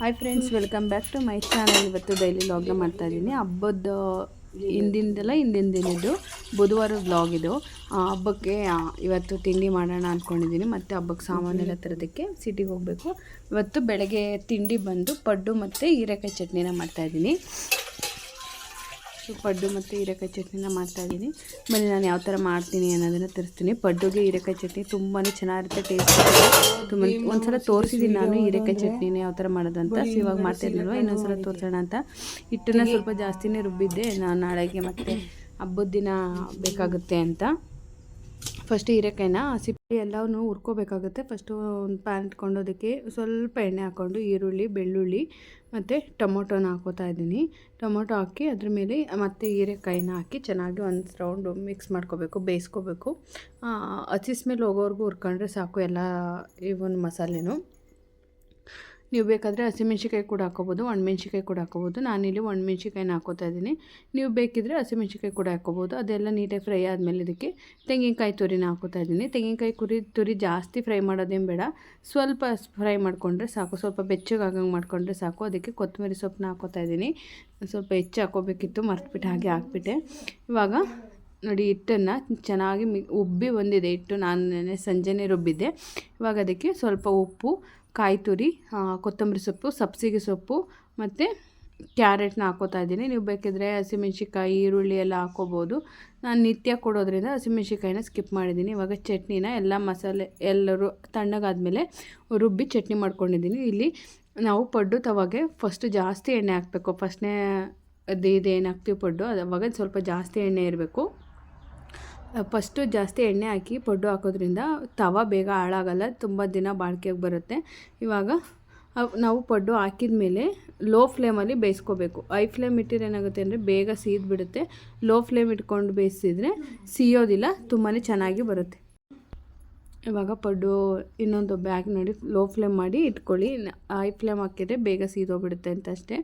Hi friends welcome back to my channel ಇವತ್ತು daily ವ್ಲಾಗ್ನ ಮಾಡ್ತಾ ಇದ್ದೀನಿ. ಹಬ್ಬದ ಹಿಂದಿಂದೆಲ್ಲ ಹಿಂದಿನ ದಿನದ್ದು ಬುಧವಾರ ವ್ಲಾಗ್ ಇದು. ಹಬ್ಬಕ್ಕೆ ಇವತ್ತು ತಿಂಡಿ ಮಾಡೋಣ ಅಂದ್ಕೊಂಡಿದ್ದೀನಿ ಮತ್ತು ಹಬ್ಬಕ್ಕೆ ಸಾಮಾನೆಲ್ಲ ತರೋದಕ್ಕೆ ಸಿಟಿಗೆ ಹೋಗಬೇಕು. ಇವತ್ತು ಬೆಳಗ್ಗೆ ತಿಂಡಿ ಬಂದು ಪಡ್ಡು ಮತ್ತು ಹೀರೆಕಾಯಿ ಚಟ್ನಿನ ಮಾಡ್ತಾಯಿದ್ದೀನಿ ಪಡ್ಡು ಮತ್ತು ಹೀರೆಕಾಯಿ ಚಟ್ನಿನ ಮಾಡ್ತಾಯಿದ್ದೀನಿ ಬನ್ನಿ ನಾನು ಯಾವ ಥರ ಮಾಡ್ತೀನಿ ಅನ್ನೋದನ್ನು ತರಿಸ್ತೀನಿ. ಪಡ್ಡುಗೆ ಹೀರೆಕಾಯಿ ಚಟ್ನಿ ತುಂಬಾ ಚೆನ್ನಾಗಿರುತ್ತೆ ಟೇಸ್ಟ್ ತುಂಬ ಒಂದ್ಸಲ ತೋರಿಸಿದ್ದೀನಿ ನಾನು ಹೀರೆಕಾಯಿ ಚಟ್ನಿನ ಯಾವ ಥರ ಮಾಡೋದಂತ ಸೊ ಇವಾಗ ಮಾಡ್ತಾಯಿದ್ನಲ್ವ ಇನ್ನೊಂದ್ಸಲ ತೋರಿಸೋಣ ಅಂತ. ಹಿಟ್ಟನ್ನು ಸ್ವಲ್ಪ ಜಾಸ್ತಿನೇ ರುಬ್ಬಿದ್ದೆ. ನಾನು ನಾಳೆಗೆ ಮತ್ತೆ ಹಬ್ಬದ ದಿನ ಬೇಕಾಗುತ್ತೆ ಅಂತ. ಫಸ್ಟ್ ಹೀರೆಕಾಯಿನ ಸಿಪ್ಪೆ ಎಲ್ಲವೂ ಹುರ್ಕೋಬೇಕಾಗುತ್ತೆ. ಫಸ್ಟು ಒಂದು ಪ್ಯಾನ್ ಇಟ್ಕೊಂಡೋದಕ್ಕೆ ಸ್ವಲ್ಪ ಎಣ್ಣೆ ಹಾಕ್ಕೊಂಡು ಈರುಳ್ಳಿ, ಬೆಳ್ಳುಳ್ಳಿ ಮತ್ತು ಟೊಮೊಟೊನ ಹಾಕೋತಾ ಇದ್ದೀನಿ. ಟೊಮೊಟೊ ಹಾಕಿ ಅದ್ರ ಮೇಲೆ ಮತ್ತು ಹೀರೆಕಾಯಿನ ಹಾಕಿ ಚೆನ್ನಾಗಿ ಒಂದು ರೌಂಡು ಮಿಕ್ಸ್ ಮಾಡ್ಕೋಬೇಕು, ಬೇಯಿಸ್ಕೋಬೇಕು. ಹಸಿಸ್ ಮೇಲೆ ಹೋಗೋವರೆಗೂ ಹುರ್ಕೊಂಡ್ರೆ ಸಾಕು ಎಲ್ಲ ಈ ಒಂದು ಮಸಾಲೆನೂ. ನೀವು ಬೇಕಾದರೆ ಹಸಿಮೆಣ್ಸಿಕಾಯಿ ಕೂಡ ಹಾಕೋಬೋದು ಒಣಮೆಣ್ಸಿಕಾಯಿ ಕೂಡ ಹಾಕೋಬೋದು ನಾನಿಲ್ಲಿ ಒಣಮೆಣ್ಸಿಕಾಯಿನ ಹಾಕೋತಾ ಇದ್ದೀನಿ. ನೀವು ಬೇಕಿದ್ದರೆ ಹಸಿಮೆಣ್ಸಿಕಾಯಿ ಕೂಡ ಹಾಕೋಬೋದು ಅದೆಲ್ಲ ನೀಟಾಗಿ ಫ್ರೈ ಆದಮೇಲೆ ಇದಕ್ಕೆ ತೆಂಗಿನಕಾಯಿ ತುರಿನ ಹಾಕೋತಾ ಇದ್ದೀನಿ. ತೆಂಗಿನಕಾಯಿ ಕುರಿ, ತುರಿ ಜಾಸ್ತಿ ಫ್ರೈ ಮಾಡೋದೇನು ಬೇಡ. ಸ್ವಲ್ಪ ಫ್ರೈ ಮಾಡಿಕೊಂಡ್ರೆ ಸಾಕು. ಸ್ವಲ್ಪ ಬೆಚ್ಚಗೆ ಆಗಂಗೆ ಮಾಡಿಕೊಂಡ್ರೆ ಸಾಕು. ಅದಕ್ಕೆ ಕೊತ್ತಂಬರಿ ಸೊಪ್ಪನ್ನ ಹಾಕೋತಾ ಇದ್ದೀನಿ. ಸ್ವಲ್ಪ ಹೆಚ್ಚು ಹಾಕೋಬೇಕಿತ್ತು ಮರ್ತ್ಬಿಟ್ಟು ಹಾಗೆ ಹಾಕ್ಬಿಟ್ಟೆ. ಇವಾಗ ನೋಡಿ, ಹಿಟ್ಟನ್ನು ಚೆನ್ನಾಗಿ ಮಿ, ಉಬ್ಬಿ ಬಂದಿದೆ ಹಿಟ್ಟು. ನಾನು ನೆನೆ ಸಂಜೆನೇ ರುಬ್ಬಿದ್ದೆ. ಇವಾಗ ಅದಕ್ಕೆ ಸ್ವಲ್ಪ ಉಪ್ಪು ಕಾಯಿ ತುರಿ ಕೊತ್ತಂಬರಿ ಸೊಪ್ಪು, ಸಬ್ಸಿಗೆ ಸೊಪ್ಪು ಮತ್ತು ಕ್ಯಾರೆಟ್ನ ಹಾಕೋತಾ ಇದ್ದೀನಿ. ನೀವು ಬೇಕಿದ್ರೆ ಹಸಿಮೆಣ್ಸಿಕಾಯಿ ಈರುಳ್ಳಿ ಎಲ್ಲ ಹಾಕೋಬೋದು. ನಾನು ನಿತ್ಯ ಕೊಡೋದ್ರಿಂದ ಹಸಿಮೆಣ್ಸಿಕಾಯಿನ ಸ್ಕಿಪ್ ಮಾಡಿದ್ದೀನಿ. ಇವಾಗ ಚಟ್ನಿನ ಎಲ್ಲ ಮಸಾಲೆ ಎಲ್ಲರೂ ತಣ್ಣಗಾದಮೇಲೆ ರುಬ್ಬಿ ಚಟ್ನಿ ಮಾಡ್ಕೊಂಡಿದ್ದೀನಿ. ಇಲ್ಲಿ ನಾವು ಪಡ್ಡು ತವಾಗೆ ಫಸ್ಟು ಜಾಸ್ತಿ ಎಣ್ಣೆ ಹಾಕಬೇಕು. ಫಸ್ಟ್ನೇ ಅದು ಇದು ಏನು ಹಾಕ್ತೀವಿ ಪಡ್ಡು ಅದು ಅವಾಗ ಸ್ವಲ್ಪ ಜಾಸ್ತಿ ಎಣ್ಣೆ ಇರಬೇಕು. ಫಸ್ಟು ಜಾಸ್ತಿ ಎಣ್ಣೆ ಹಾಕಿ ಪಡ್ಡು ಹಾಕೋದ್ರಿಂದ ತವ ಬೇಗ ಹಾಳಾಗಲ್ಲ, ತುಂಬ ದಿನ ಬಾಳಿಕೆಗೆ ಬರುತ್ತೆ. ಇವಾಗ ನಾವು ಪಡ್ಡು ಹಾಕಿದ ಮೇಲೆ ಲೋ ಫ್ಲೇಮಲ್ಲಿ ಬೇಯಿಸ್ಕೋಬೇಕು. ಹೈ ಫ್ಲೇಮ್ ಇಟ್ಟಿದ್ರೆ ಏನಾಗುತ್ತೆ ಅಂದರೆ ಬೇಗ ಸೀದ್ಬಿಡುತ್ತೆ. ಲೋ ಫ್ಲೇಮ್ ಇಟ್ಕೊಂಡು ಬೇಯಿಸಿದ್ರೆ ಸಿಯೋದಿಲ್ಲ ತುಂಬಾ ಚೆನ್ನಾಗಿ ಬರುತ್ತೆ. ಇವಾಗ ಪಡ್ಡು ಇನ್ನೊಂದು ಬ್ಯಾಗ್ ನೋಡಿ ಲೋ ಫ್ಲೇಮ್ ಮಾಡಿ ಇಟ್ಕೊಳ್ಳಿ. ಹೈ ಫ್ಲೇಮ್ ಹಾಕಿದ್ರೆ ಬೇಗ ಸೀದೋಗ್ಬಿಡುತ್ತೆ ಅಂತ ಅಷ್ಟೇ.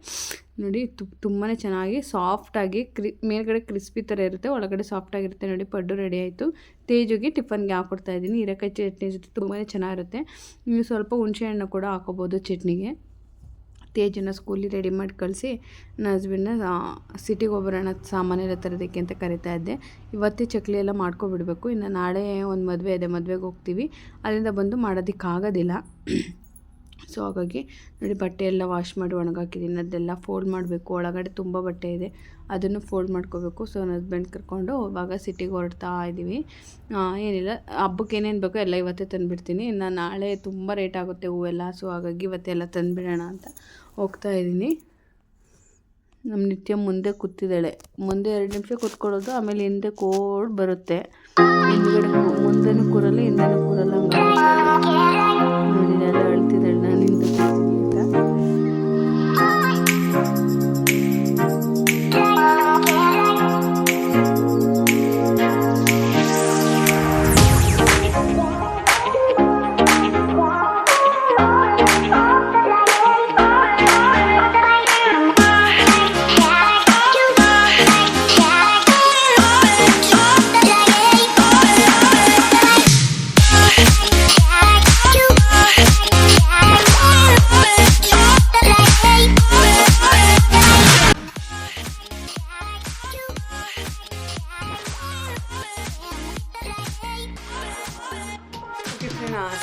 ನೋಡಿ ತುಂಬಾ ಚೆನ್ನಾಗಿ ಸಾಫ್ಟಾಗಿ ಕ್ರಿ, ಮೇಲ್ಗಡೆ ಕ್ರಿಸ್ಪಿ ಥರ ಇರುತ್ತೆ, ಒಳಗಡೆ ಸಾಫ್ಟಾಗಿರುತ್ತೆ ನೋಡಿ, ಪಡ್ಡು ರೆಡಿ ಆಯಿತು. ತೇಜುಗೆ ಟಿಫನ್ಗೆ ಹಾಕ್ಕೊಡ್ತಾ ಇದ್ದೀನಿ ಹೀರೆಕಾಯಿ ಚಟ್ನಿ ಜೊತೆ ತುಂಬಾ ಚೆನ್ನಾಗಿರುತ್ತೆ. ನೀವು ಸ್ವಲ್ಪ ಹುಣಸೆ ಹಣ್ಣು ಕೂಡ ಹಾಕೋಬೋದು ಚಟ್ನಿಗೆ. ತೇಜನ್ನ ಸ್ಕೂಲಿಗೆ ರೆಡಿ ಮಾಡಿ ಕಳಿಸಿ ನನ್ನ ಹಸ್ಬೆಂಡ್ನ ಸಿಟಿಗೆ ಹೋಗ್ಬರೋಣ ಸಾಮಾನೆಲ್ಲ ತರೋದಕ್ಕೆ ಅಂತ ಕರಿತಾ ಇದ್ದೆ. ಇವತ್ತೇ ಚಕ್ಲಿ ಎಲ್ಲ ಮಾಡ್ಕೊಬಿಡ್ಬೇಕು. ಇನ್ನು ನಾಳೆ ಒಂದು ಮದುವೆ ಇದೆ, ಮದುವೆಗೆ ಹೋಗ್ತೀವಿ. ಅಲ್ಲಿಂದ ಬಂದು ಮಾಡೋದಕ್ಕಾಗೋದಿಲ್ಲ ಸೊ ಹಾಗಾಗಿ ನೋಡಿ ಬಟ್ಟೆ ಎಲ್ಲ ವಾಶ್ ಮಾಡಿ ಒಣಗಾಕಿದ್ದೀನಿ ಅದೆಲ್ಲ ಫೋಲ್ಡ್ ಮಾಡಬೇಕು. ಒಳಗಡೆ ತುಂಬ ಬಟ್ಟೆ ಇದೆ. ಅದನ್ನು ಫೋಲ್ಡ್ ಮಾಡ್ಕೋಬೇಕು. ಸೊ ನನ್ನ ಹಸ್ಬೆಂಡ್ ಕರ್ಕೊಂಡು ಇವಾಗ ಸಿಟಿಗೆ ಹೊರಡ್ತಾ ಇದ್ದೀವಿ. ಏನಿಲ್ಲ. ಹಬ್ಬಕ್ಕೆ ಏನೇನು ಬೇಕೋ ಎಲ್ಲ ಇವತ್ತೇ ತಂದುಬಿಡ್ತೀನಿ. ಇನ್ನು ನಾಳೆ ತುಂಬ ರೇಟ್ ಆಗುತ್ತೆ ಹೂವೆಲ್ಲ. ಸೊ ಹಾಗಾಗಿ ಇವತ್ತೆಲ್ಲ ತಂದುಬಿಡೋಣ ಅಂತ. ಹೋಗ್ತಾ ಇದ್ದೀನಿ. ನಮ್ಮ ನಿತ್ಯ ಮುಂದೆ ಕೂತಿದ್ದಾಳೆ. ಮುಂದೆ ಎರಡು ನಿಮಿಷ ಕೂತ್ಕೊಳ್ಳೋದು, ಆಮೇಲೆ ಹಿಂದೆ ಕೋಡ್ ಬರುತ್ತೆ. ಹಿಂದ್ಗಡೆ ಮುಂದೆನೂ ಕೂರಲ್ಲ, ಹಿಂದೆನೂ ಕೂರಲ್ಲ. ಅಳ್ತಿದ್ದಾಳೆ. ನಾನು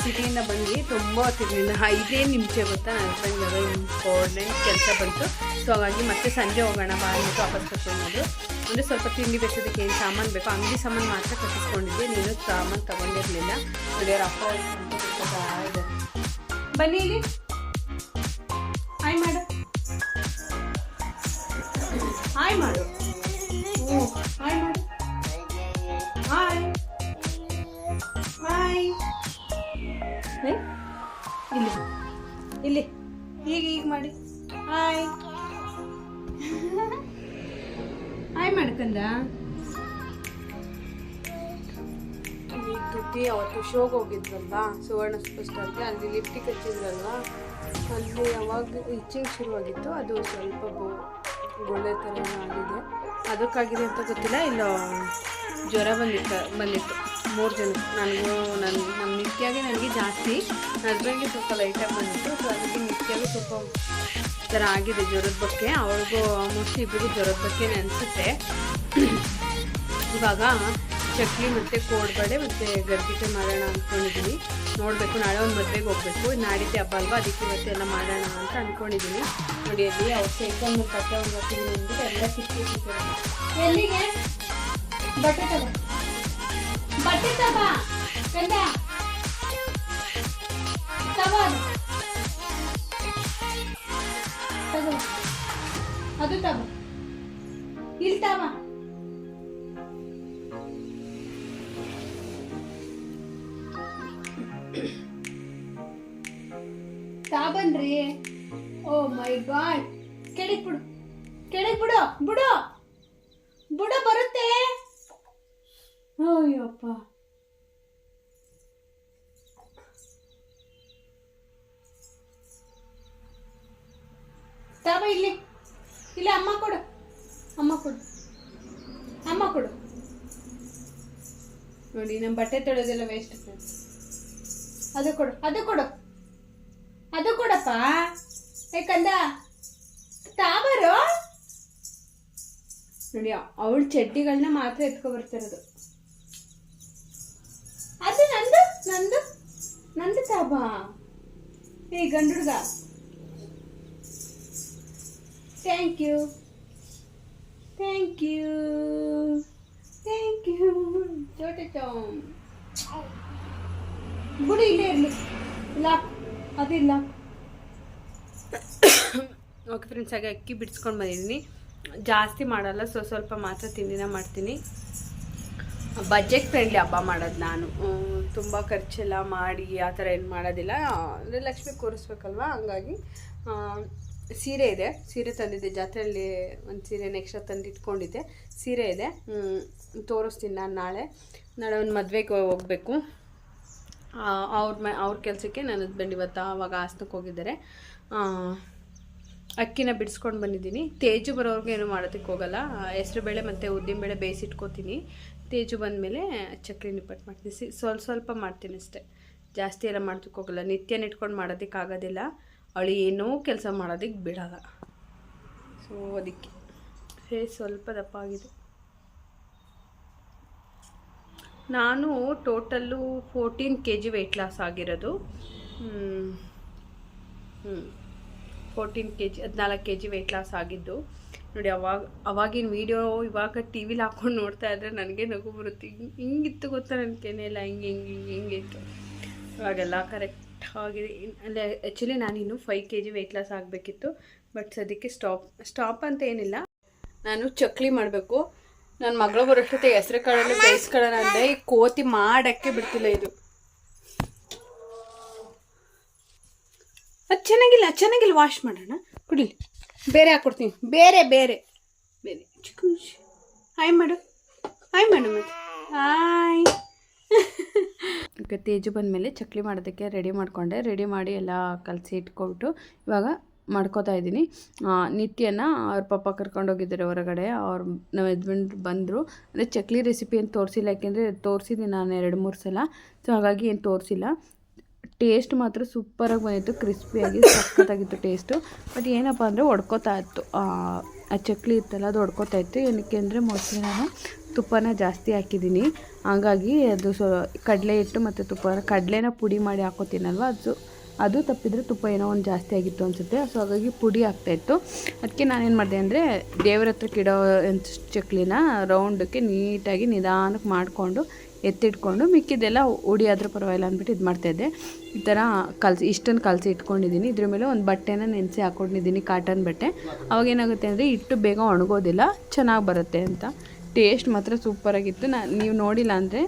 ಸಿಟಿಯಿಂದ ಬಂದು ತುಂಬ ಹೊತ್ತಿರಲಿಲ್ಲ ಐದೇ ನಿಮಿಷ ಗೊತ್ತಾ? ನನ್ನ ಹಸ್ಬೆಂಡ್ ಇಂಪಾರ್ಟೆಂಟ್ ಕೆಲಸ ಬಂತು. ಸೊ ಹಾಗಾಗಿ ಮತ್ತೆ ಸಂಜೆ ಹೋಗೋಣ, ಬಾ ಅಂದ್ಬಿಟ್ಟು ವಾಪಸ್ ಕರ್ಕೊಂಡು ಅಂದರೆ ಸ್ವಲ್ಪ ತಿಂಡಿ ಬೇಸೋದಕ್ಕೆ ಏನು ಸಾಮಾನು ಬೇಕು, ಅಂಗಡಿ ಸಾಮಾನು ಮಾತ್ರ ಕಟ್ಟಿಸ್ಕೊಂಡಿದ್ದೆ. ನೀನು ಸಾಮಾನು ತಗೊಂಡಿರಲಿಲ್ಲ. ಅವ್ರ ಅಪ್ಪ. ಬನ್ನಿ ಇಲ್ಲಿ. ಹಾಯ್ ಮಾಡು ಹಾಯ್ ಮಾಡು ತುಟಿ ಅವತ್ತು ಶೋಗೆ ಹೋಗಿದ್ರಲ್ವ, ಸುವರ್ಣ ಸೂಪರ್ ಸ್ಟಾರ್ಗೆ ಅಲ್ಲಿ ಲಿಫ್ಟಿಗೆ ಹಚ್ಚಿದ್ರಲ್ಲ ಅಲ್ಲಿ ಯಾವಾಗ ಇಚ್ಚಿಂಗ್ ಶುರುವಾಗಿತ್ತು ಅದು ಸ್ವಲ್ಪ ಗೊಳ್ಳೆ ಥರ ಆಗಿದೆ. ಅದಕ್ಕಾಗಿದೆ ಅಂತ ಗೊತ್ತಿಲ್ಲ, ಇಲ್ಲ ಜ್ವರ ಬಂದಿತ್ತು ಬಂದಿತ್ತು. ಮೂರು ಜನ, ನನಗೂ ನನ್ನ ನಮ್ಮ ನಿತ್ಯಾಗೆ ನನಗೆ ಜಾಸ್ತಿ ಹಸ್ಬೆಂಡ್ಗೆ ಸ್ವಲ್ಪ ಲೈಟಾಗಿ ಬಂದಿತ್ತು ಸೊ ಅದಕ್ಕೆ ನಿತ್ಯಾಗೆ ಸ್ವಲ್ಪ ಥರ ಆಗಿದೆ ಜ್ವರದ ಬಗ್ಗೆ. ಅವ್ರಿಗೂ ಆಲ್ಮೋಸ್ಟ್ ಇಬ್ಬರಿಗೂ ಜ್ವರದ ಬಗ್ಗೆ ಅನಿಸುತ್ತೆ ಇವಾಗ ಚಕ್ಲಿ ಮತ್ತು ಕೋಡ್ಬಡೆ ಮತ್ತು ಗರ್ಗಿಟೆ ಮಾಡೋಣ ಅಂದ್ಕೊಂಡಿದ್ದೀನಿ ನೋಡಬೇಕು, ನಾಳೆ ಒಂದು ಮದುವೆಗೆ ಹೋಗಬೇಕು. ನಾಡಿದ್ದೆ ಹಬ್ಬ ಅಲ್ವಾ? ಅದಕ್ಕೆ ಇವತ್ತೆಲ್ಲ ಮಾಡೋಣ ಅಂತ ಅಂದ್ಕೊಂಡಿದ್ದೀನಿ ನೋಡಿ, ಅಲ್ಲಿ ಅವ್ರು ಸೇರ್ಕೊಂಡು ಬಟ್ಟೆ ಒಂದು ಅಂದ್ಬಿಟ್ಟು ಎಲ್ಲ ಸಿಕ್ಕಿ ಎಲ್ಲಿಗೆ? ಬಟ್ಟೆ ಬಟ್ಟೆ ಅದು. ತಗೋ. ಅಯ್ಯಪ್ಪ ತಾವ ಇಲ್ಲಿ. ಇಲ್ಲ ಅಮ್ಮ ಕೊಡು. ಅಮ್ಮ ಕೊಡು. ಅಮ್ಮ ಕೊಡು. ನೋಡಿ ನಮ್ಮ ಬಟ್ಟೆ ತೊಳೆಯೋದೆಲ್ಲ ವೇಸ್ಟ್ ಅದು ಕೊಡು ಅದು ಕೊಡು. ಅದು ಕೊಡಪ್ಪ. ಯಾಕಂದ ತಾಬರು? ನೋಡಿ, ಅವಳು ಚಡ್ಡಿಗಳನ್ನ ಮಾತ್ರ ಎತ್ಕೊ ಬರ್ತಿರೋದು ಅದು ನಂದು ನಂದು ನಂದು ತಾಬಾ. ಏ, ಗಂಡುಡ್ಗ. Thank you thank you thank you Chote ಬಿಡು ಇಲ್ಲೇ ಇರಲಿ. ಲಾಕ್ ಅದಿಲ್ಲ ಓಕೆ ಫ್ರೆಂಡ್ಸ್ ಹಾಗೆ ಅಕ್ಕಿ ಬಿಡಿಸ್ಕೊಂಡು ಬಂದಿದ್ದೀನಿ. ಜಾಸ್ತಿ ಮಾಡಲ್ಲ ಸೊ ಸ್ವಲ್ಪ ಮಾತ್ರ ತಿಂಡಿನ ಮಾಡ್ತೀನಿ. ಬಜೆಟ್ ಫ್ರೆಂಡ್ಲಿ ಹಬ್ಬ ಮಾಡೋದು ನಾನು. ತುಂಬ ಖರ್ಚೆಲ್ಲ ಮಾಡಿ ಆ ಥರ ಏನು ಮಾಡೋದಿಲ್ಲ. ಅಂದರೆ ಲಕ್ಷ್ಮಿ ಕೂರಿಸ್ಬೇಕಲ್ವ? ಹಂಗಾಗಿ ಸೀರೆ ಇದೆ. ಸೀರೆ ತಂದಿದ್ದೆ. ಜಾತ್ರೆಯಲ್ಲಿ ಒಂದು ಸೀರೆ ನೆಕ್ಸ್ಟ್ ತಂದು ಇಟ್ಕೊಂಡಿದ್ದೆ ಸೀರೆ ಇದೆ. ತೋರಿಸ್ತೀನಿ ನಾನು ನಾಳೆ. ನಾಳೆ ಒಂದು ಮದುವೆಗೆ ಹೋಗಬೇಕು. ಅವ್ರ ಮ, ಅವ್ರ ಕೆಲಸಕ್ಕೆ ನನ್ನ ಹಸ್ಬೆಂಡ್ ಇವತ್ತು ಆವಾಗ ಹಾಸನಕ್ಕೆ ಹೋಗಿದ್ದಾರೆ. ಅಕ್ಕಿನ ಬಿಡಿಸ್ಕೊಂಡು ಬಂದಿದ್ದೀನಿ. ತೇಜು ಬರೋರ್ಗೆ ಏನು ಮಾಡೋದಕ್ಕೆ ಹೋಗಲ್ಲ. ಹೆಸ್ರುಬೇಳೆ ಮತ್ತು ಉದ್ದಿನ ಬೇಳೆ ಬೇಯಿಸಿಟ್ಕೋತೀನಿ. ತೇಜು ಬಂದಮೇಲೆ ಚಕ್ಲಿ ನಿಪ್ಪಟ್ಟು ಮಾಡ್ತೀನಿ. ಸಿ, ಸ್ವಲ್ಪ ಸ್ವಲ್ಪ ಮಾಡ್ತೀನಿ ಅಷ್ಟೇ. ಜಾಸ್ತಿ ಎಲ್ಲ ಮಾಡೋದಕ್ಕೆ ಹೋಗಲ್ಲ. ನಿತ್ಯ ಇಟ್ಕೊಂಡು ಮಾಡೋದಕ್ಕೆ ಆಗೋದಿಲ್ಲ. ಅವಳು ಏನೋ ಕೆಲಸ ಮಾಡೋದಕ್ಕೆ ಬಿಡೋಲ್ಲ. ಸೊ ಅದಕ್ಕೆ. ಫೇಸ್ ಸ್ವಲ್ಪ ದಪ್ಪ ಆಗಿದೆ ನಾನು total fourteen K G weight loss ಆಗಿರೋದು ಫೋರ್ಟೀನ್ ಕೆ ಜಿ ಹದಿನಾಲ್ಕು ಕೆ ಜಿ ವೆಯ್ಟ್ ಲಾಸ್ ಆಗಿದ್ದು. ನೋಡಿ, ಅವಾಗ ಅವಾಗಿನ ವೀಡಿಯೋ ಇವಾಗ ಟಿ ವಿಲಿ ಹಾಕೊಂಡು ನೋಡ್ತಾ ಇದ್ರೆ ನನಗೆ ನಗು ಬರುತ್ತೆ. ಹಿಂಗ್- ಹಿಂಗಿತ್ತು ಗೊತ್ತಾ ನನ್ನ ಇಲ್ಲ ಹಿಂಗೆ ಹಿಂಗೆ ಹಿಂಗೆ ಹಿಂಗೆ ಇತ್ತು. ಇವಾಗೆಲ್ಲ ಕರೆಕ್ಟ್ ಆಗಿದೆ. ಇನ್- ಅಂದರೆ ಆ್ಯಕ್ಚುಲಿ ನಾನಿನ್ನು five K G weight loss ಆಗಬೇಕಿತ್ತು. ಬಟ್ ಸದ್ಯಕ್ಕೆ ಸ್ಟಾಪ್ ಸ್ಟಾಪ್ ಅಂತ ಏನಿಲ್ಲ. ನಾನು ಚಕ್ಲಿ ಮಾಡಬೇಕು. ನನ್ನ ಮಗಳು ಬರೋಷ್ಟೊತ್ತೆ ಹೆಸರು ಕಾಳಲ್ಲಿ ಬೇಯಿಸ್ಕೊಳ್ಳೋಣ ಅಂದರೆ ಈ ಕೋತಿ ಮಾಡೋಕ್ಕೆ ಬಿಡ್ತಿಲ್ಲ ಇದು. ಅದು ಚೆನ್ನಾಗಿಲ್ಲ ಚೆನ್ನಾಗಿಲ್ಲ ವಾಶ್ ಮಾಡೋಣ. ಕುಡಿಲಿ ಬೇರೆ ಹಾಕ್ಕೊಡ್ತೀನಿ ಬೇರೆ ಬೇರೆ. ಬೇರೆ. ಚಿಕ್ಕ. ಹಾಯ್ ಮಾಡು. ಹಾಯ್ ಮಾಡು ಮತ್ತೆ. ಹಾಯ್. ಈಗ ತೇಜು ಬಂದಮೇಲೆ ಚಕ್ಲಿ ಮಾಡೋದಕ್ಕೆ ರೆಡಿ ಮಾಡಿಕೊಂಡೆ. ರೆಡಿ ಮಾಡಿ ಎಲ್ಲ ಕಲಸಿ ಇಟ್ಕೊಬಿಟ್ಟು ಇವಾಗ ಮಾಡ್ಕೋತಾ ಇದ್ದೀನಿ. ನಿತ್ಯನ ಅವ್ರ ಪಪ್ಪ ಕರ್ಕೊಂಡೋಗಿದ್ದಾರೆ ಹೊರಗಡೆ. ಅವ್ರ, ನಮ್ಮ ಹಸ್ಬೆಂಡ್ ಬಂದರು. ಅಂದರೆ ಚಕ್ಲಿ ರೆಸಿಪಿ ಏನು ತೋರಿಸಿಲ್ಲ, ಯಾಕೆಂದರೆ ತೋರಿಸಿದ್ದೀನಿ ನಾನು ಎರಡು, ಮೂರು ಸಲ. ಸೊ ಹಾಗಾಗಿ ಏನು ತೋರಿಸಿಲ್ಲ. ಟೇಸ್ಟ್ ಮಾತ್ರ ಸೂಪರಾಗಿ ಬಂದಿತ್ತು, ಕ್ರಿಸ್ಪಿಯಾಗಿ ಸಖತ್ತಾಗಿತ್ತು ಟೇಸ್ಟು. ಬಟ್ ಏನಪ್ಪ ಅಂದರೆ ಹೊಡ್ಕೋತಾ ಇತ್ತು. ಆ ಚಕ್ಲಿ ಇತ್ತಲ್ಲ, ಅದು ಹೊಡ್ಕೋತಾ ಇತ್ತು. ಏನಕ್ಕೆ ಅಂದರೆ ಮೋಸ್ಟ್ಲಿ ನಾನು ತುಪ್ಪನ ಜಾಸ್ತಿ ಹಾಕಿದ್ದೀನಿ. ಹಾಗಾಗಿ ಅದು ಸೊ, ಕಡಲೆ ಹಿಟ್ಟು ಮತ್ತು ತುಪ್ಪ, ಕಡಲೆನ ಪುಡಿ ಮಾಡಿ ಹಾಕೋತೀನಲ್ವ, ಅದು ಅದು ತಪ್ಪಿದ್ರೆ ತುಪ್ಪ ಏನೋ ಒಂದು ಜಾಸ್ತಿ ಆಗಿತ್ತು ಅನಿಸುತ್ತೆ. ಸೊ, ಹಾಗಾಗಿ ಪುಡಿ ಆಗ್ತಾಯಿತ್ತು ಅದಕ್ಕೆ ನಾನೇನು ಮಾಡಿದೆ ಅಂದರೆ ದೇವ್ರ ಹತ್ರಕ್ಕೆ ಇಡೋ ಚಕ್ಲಿನ ರೌಂಡಕ್ಕೆ ನೀಟಾಗಿ ನಿಧಾನಕ್ಕೆ ಮಾಡಿಕೊಂಡು ಎತ್ತಿಟ್ಕೊಂಡು ಮಿಕ್ಕಿದ್ದೆಲ್ಲ ಆದರೂ ಪರವಾಗಿಲ್ಲ ಅಂದ್ಬಿಟ್ಟು ಇದು ಮಾಡ್ತಾಯಿದ್ದೆ ಈ ಥರ ಕಲಸಿ, ಇಷ್ಟನ್ನು ಕಲಸಿ ಇಟ್ಕೊಂಡಿದ್ದೀನಿ. ಇದ್ರ ಮೇಲೆ ಒಂದು ಬಟ್ಟೆನ ನೆನೆಸಿ ಹಾಕೊಂಡಿದ್ದೀನಿ, ಕಾಟನ್ ಬಟ್ಟೆ. ಅವಾಗ ಏನಾಗುತ್ತೆ ಅಂದರೆ ಇಟ್ಟು ಬೇಗ ಒಣಗೋದಿಲ್ಲ, ಚೆನ್ನಾಗಿ ಬರುತ್ತೆ ಅಂತ. ಟೇಸ್ಟ್ ಮಾತ್ರ ಸೂಪರಾಗಿತ್ತು. ನಾ, ನೀವು ನೋಡಿಲ್ಲ ಅಂದರೆ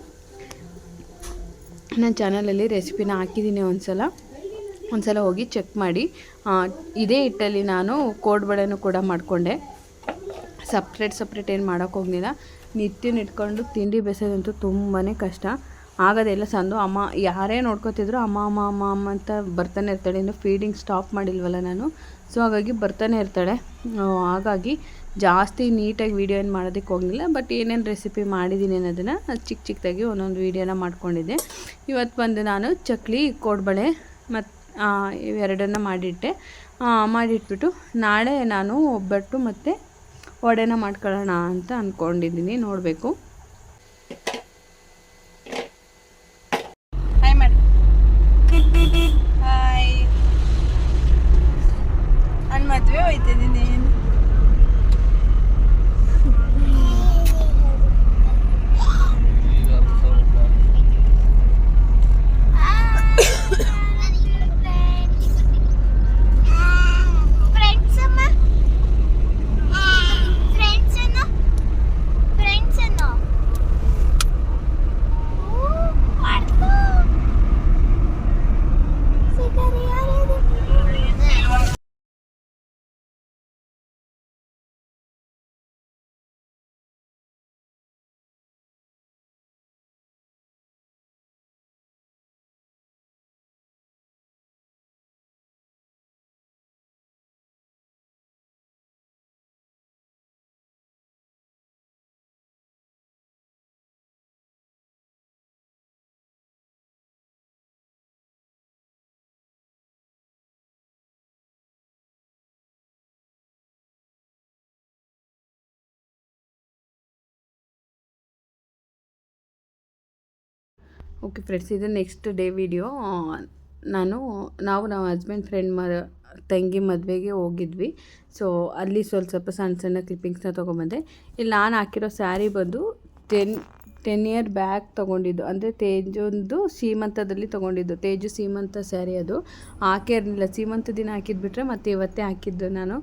ನನ್ನ ಚಾನಲಲ್ಲಿ ರೆಸಿಪಿನ ಹಾಕಿದ್ದೀನಿ ಒಂದು ಸಲ ಒಂದು ಸಲ ಹೋಗಿ ಚೆಕ್ ಮಾಡಿ. ಇದೇ ಹಿಟ್ಟಲ್ಲಿ ನಾನು ಕೋಡ್ಬಳೆನೂ ಕೂಡ ಮಾಡಿಕೊಂಡೆ. ಸಪ್ರೇಟ್ ಸಪ್ರೇಟ್ ಏನು ಮಾಡೋಕ್ಕೆ ಇಟ್ಕೊಂಡು ತಿಂಡಿ ಬೆಸೋದಂತೂ ತುಂಬಾ ಕಷ್ಟ. ಆಗೋದೆಲ್ಲ ಸಂದು ಅಮ್ಮ, ಯಾರೇ ನೋಡ್ಕೋತಿದ್ರು ಅಮ್ಮ ಅಮ್ಮ ಅಮ್ಮ ಅಮ್ಮ ಅಂತ ಬರ್ತಾನೆ ಇರ್ತಾಳೆ. ಇನ್ನು ಫೀಡಿಂಗ್ ಸ್ಟಾಪ್ ಮಾಡಿಲ್ವಲ್ಲ ನಾನು. ಸೊ ಹಾಗಾಗಿ ಬರ್ತಾನೆ ಇರ್ತಾಳೆ. ಹಾಗಾಗಿ ಜಾಸ್ತಿ ನೀಟಾಗಿ ವೀಡಿಯೋ ಏನು ಮಾಡೋದಕ್ಕೆ ಹೋಗಲಿಲ್ಲ. ಬಟ್ ಏನೇನು ರೆಸಿಪಿ ಮಾಡಿದ್ದೀನಿ ಅನ್ನೋದನ್ನು ಚಿಕ್ಕ ಚಿಕ್ಕದಾಗಿ ಒಂದೊಂದು ವೀಡಿಯೋನ ಮಾಡ್ಕೊಂಡಿದ್ದೆ. ಇವತ್ತು ಬಂದು ನಾನು ಚಕ್ಲಿ, ಕೋಡ್ಬಳೆ ಮತ್ತು ಇವೆರಡನ್ನು ಮಾಡಿಟ್ಟೆ. ಮಾಡಿಟ್ಬಿಟ್ಟು ನಾಳೆ ನಾನು ಒಬ್ಬಟ್ಟು ಮತ್ತು ವಡೆನ ಮಾಡ್ಕೊಳ್ಳೋಣ ಅಂತ ಅಂದ್ಕೊಂಡಿದ್ದೀನಿ ನೋಡಬೇಕು. ಹಾಯ್ ಮಾಡಿ ಹಾಯ್ ನನ್ನ ಮದುವೆ ಹೋಯ್ತಿದ್ದೀನಿ ಫ್ರೆಂಡ್ಸ್ ಅಮ್ಮ ಫ್ರೆಂಡ್ಸ್ ಅನ್ನು ಫ್ರೆಂಡ್ಸ್ ಅನ್ನು ಮಾಡ್ಕೋ ಸಿಗರಿ ಯಾರು ಓಕೆ ಫ್ರೆಂಡ್ಸ್ ಇದು ನೆಕ್ಸ್ಟ್ ಡೇ ವಿಡಿಯೋ ನಾನು, ನಾವು ನಮ್ಮ ಹಸ್ಬೆಂಡ್ ಫ್ರೆಂಡ್ ಮ, ತಂಗಿ ಮದುವೆಗೆ ಹೋಗಿದ್ವಿ. ಸೊ ಅಲ್ಲಿ ಸ್ವಲ್ಪ ಸ್ವಲ್ಪ ಸಣ್ಣ ಸಣ್ಣ ಕ್ಲಿಪ್ಪಿಂಗ್ಸ್ನ ತೊಗೊಂಬಂದೆ ಇಲ್ಲಿ ನಾನು ಹಾಕಿರೋ ಸ್ಯಾರಿ ಬಂದು ಟೆನ್ ಟೆನ್ ಇಯರ್ ಬ್ಯಾಕ್ ತೊಗೊಂಡಿದ್ದು. ಅಂದರೆ ತೇಜೊಂದು ಸೀಮಂತದಲ್ಲಿ ತೊಗೊಂಡಿದ್ದು. ತೇಜು ಸೀಮಂತ ಸ್ಯಾರಿ ಅದು. ಹಾಕಿರಲಿಲ್ಲ ಸೀಮಂತ ದಿನ ಹಾಕಿದ್ಬಿಟ್ರೆ ಮತ್ತು ಇವತ್ತೇ ಹಾಕಿದ್ದು ನಾನು.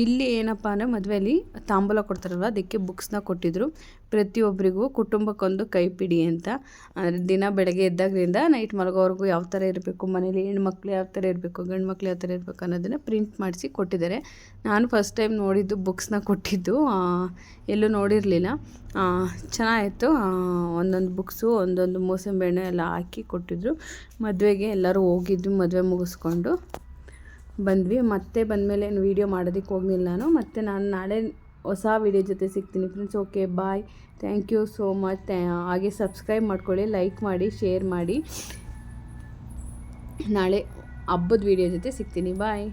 ಇಲ್ಲಿ ಏನಪ್ಪ ಅಂದರೆ ಮದುವೆಯಲ್ಲಿ ತಾಂಬೂಲ ಕೊಡ್ತಾರಲ್ವ? ಅದಕ್ಕೆ ಬುಕ್ಸ್ನ ಕೊಟ್ಟಿದ್ದರು ಪ್ರತಿಯೊಬ್ಬರಿಗೂ ಕುಟುಂಬಕ್ಕೊಂದು ಕೈಪಿಡಿ ಅಂತ. ಅಂದರೆ ದಿನ ಬೆಳಗ್ಗೆ ಎದ್ದಾಗ್ರಿಂದ ನೈಟ್ ಮಲಗೋವರೆಗೂ ಯಾವ ಥರ ಇರಬೇಕು, ಮನೇಲಿ ಹೆಣ್ಮಕ್ಳು ಯಾವ ಥರ ಇರಬೇಕು ಗಂಡು ಮಕ್ಳು ಯಾವ ಥರ ಇರಬೇಕು ಅನ್ನೋದನ್ನು ಪ್ರಿಂಟ್ ಮಾಡಿಸಿ ಕೊಟ್ಟಿದ್ದಾರೆ. ನಾನು ಫಸ್ಟ್ ಟೈಮ್ ನೋಡಿದ್ದು ಬುಕ್ಸ್ನ ಕೊಟ್ಟಿದ್ದು. ಎಲ್ಲೂ ನೋಡಿರಲಿಲ್ಲ. ಚೆನ್ನಾಗಿತ್ತು. ಒಂದೊಂದು ಬುಕ್ಸು ಒಂದೊಂದು ಮೋಸಂಬಿ ಹಣ್ಣು ಎಲ್ಲ ಹಾಕಿ ಕೊಟ್ಟಿದ್ರು. ಮದುವೆಗೆ ಎಲ್ಲರೂ ಹೋಗಿದ್ವಿ ಮದುವೆ ಮುಗಿಸ್ಕೊಂಡು. ಬಂದ್ವಿ. ಮತ್ತೆ ಬಂದಮೇಲೆ ಏನು ವೀಡಿಯೋ ಮಾಡೋದಕ್ಕೆ ಹೋಗಲಿಲ್ಲ ನಾನು. ಮತ್ತೆ ನಾನು ನಾಳೆ ಹೊಸ ವೀಡಿಯೋ ಜೊತೆ ಸಿಗ್ತೀನಿ friends okay bye thank you so much ಹಾಗೆ ಸಬ್ಸ್ಕ್ರೈಬ್ ಮಾಡ್ಕೊಳ್ಳಿ ಲೈಕ್ ಮಾಡಿ ಶೇರ್ ಮಾಡಿ. ನಾಳೆ ಹಬ್ಬದ ವೀಡಿಯೋ ಜೊತೆ ಸಿಗ್ತೀನಿ. ಬಾಯ್